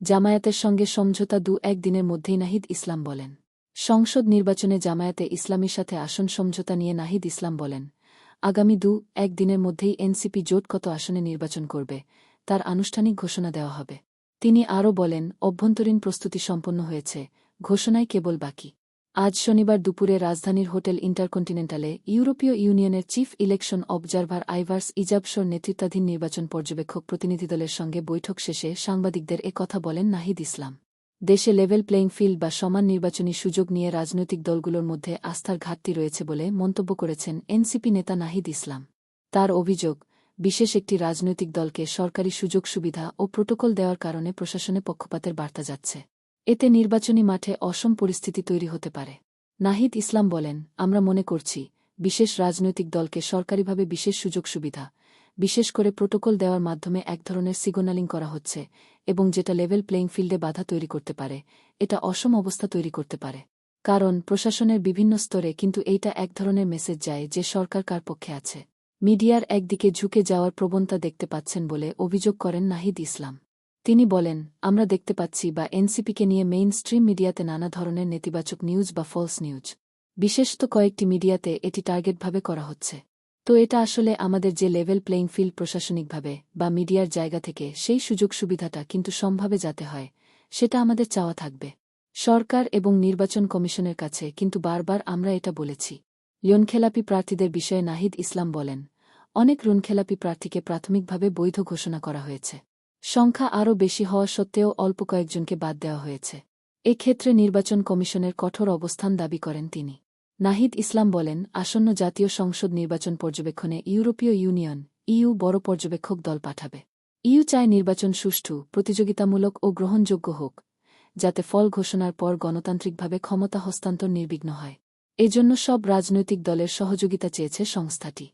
জামায়াতের সঙ্গে সমঝোতা দু এক দিনের মধ্যেই নাহিদ ইসলাম বলেন। সংসদ নির্বাচনে জামায়াতে ইসলামের সাথে আসন সমঝোতা নিয়ে নাহিদ ইসলাম বলেন, আগামী দু এক দিনের মধ্যেই এনসিপি জোট কত আসনে নির্বাচন করবে, তার আনুষ্ঠানিক ঘোষণা দেওয়া হবে। তিনি আরও বলেন, অভ্যন্তরীণ প্রস্তুতি সম্পন্ন হয়েছে ঘোষণায় কেবল বাকি। আজ শনিবার দুপুরে রাজধানীর হোটেল ইন্টারকন্টিনেন্টালে ইউরোপীয় ইউনিয়নের চিফ ইলেকশন অবজারভার আইভার্স ইজাবসর নেতৃত্বাধীন নির্বাচন পর্যবেক্ষক প্রতিনিধিদলের সঙ্গে বৈঠক শেষে সাংবাদিকদের এ কথা বলেন নাহিদ ইসলাম। দেশে লেভেল প্লেইং ফিল্ড বা সমান নির্বাচনী সুযোগ নিয়ে রাজনৈতিক দলগুলোর মধ্যে আস্থার ঘাটতি রয়েছে বলে মন্তব্য করেছেন এনসিপি নেতা নাহিদ ইসলাম। তার অভিযোগ, বিশেষ একটি রাজনৈতিক দলকে সরকারি সুযোগ সুবিধা ও প্রোটোকল দেওয়ার কারণে প্রশাসনে পক্ষপাতের বার্তা যাচ্ছে। এতে নির্বাচনী মাঠে অসম পরিস্থিতি তৈরি হতে পারে। নাহিদ ইসলাম বলেন, আমরা মনে করছি, বিশেষ রাজনৈতিক দলকে সরকারিভাবে বিশেষ সুযোগ সুবিধা, বিশেষ করে প্রোটোকল দেওয়ার মাধ্যমে এক ধরনের সিগন্যালিং করা হচ্ছে এবং যেটা লেভেল প্লেইং ফিল্ডে বাধা তৈরি করতে পারে, এটা অসম অবস্থা তৈরি করতে পারে। কারণ, প্রশাসনের বিভিন্ন স্তরে কিন্তু এইটা এক ধরনের মেসেজ যায় যে সরকার কার পক্ষে আছে। মিডিয়ার একদিকে ঝুঁকে যাওয়ার প্রবণতা দেখতে পাচ্ছেন বলে অভিযোগ করেন নাহিদ ইসলাম। তিনি বলেন, আমরা দেখতে পাচ্ছি বা এনসিপিকে নিয়ে মেইন স্ট্রিম মিডিয়াতে নানা ধরনের নেতিবাচক নিউজ বা ফলস নিউজ। বিশেষত কয়েকটি মিডিয়াতে এটি টার্গেটভাবে করা হচ্ছে। তো এটা আসলে আমাদের যে লেভেল প্লেইং ফিল্ড প্রশাসনিকভাবে বা মিডিয়ার জায়গা থেকে সেই সুযোগ সুবিধাটা কিন্তু সম্ভাবে যাতে হয়, সেটা আমাদের চাওয়া থাকবে। সরকার এবং নির্বাচন কমিশনের কাছে কিন্তু বারবার আমরা এটা বলেছি। ঋণখেলাপি প্রার্থীদের বিষয়ে নাহিদ ইসলাম বলেন, অনেক ঋণখেলাপি প্রার্থীকে প্রাথমিকভাবে বৈধ ঘোষণা করা হয়েছে। সংখ্যা আরও বেশি হওয়া সত্ত্বেও অল্প কয়েকজনকে বাদ দেওয়া হয়েছে। এক্ষেত্রে নির্বাচন কমিশনের কঠোর অবস্থান দাবি করেন তিনি। নাহিদ ইসলাম বলেন, আসন্ন জাতীয় সংসদ নির্বাচন পর্যবেক্ষণে ইউরোপীয় ইউনিয়ন, ইউ বড় পর্যবেক্ষক দল পাঠাবে। ইউ চায় নির্বাচন সুষ্ঠু, প্রতিযোগিতামূলক ও গ্রহণযোগ্য হোক, যাতে ফল ঘোষণার পর গণতান্ত্রিকভাবে ক্ষমতা হস্তান্তর নির্বিঘ্ন হয়। এজন্য সব রাজনৈতিক দলের সহযোগিতা চেয়েছে সংস্থাটি।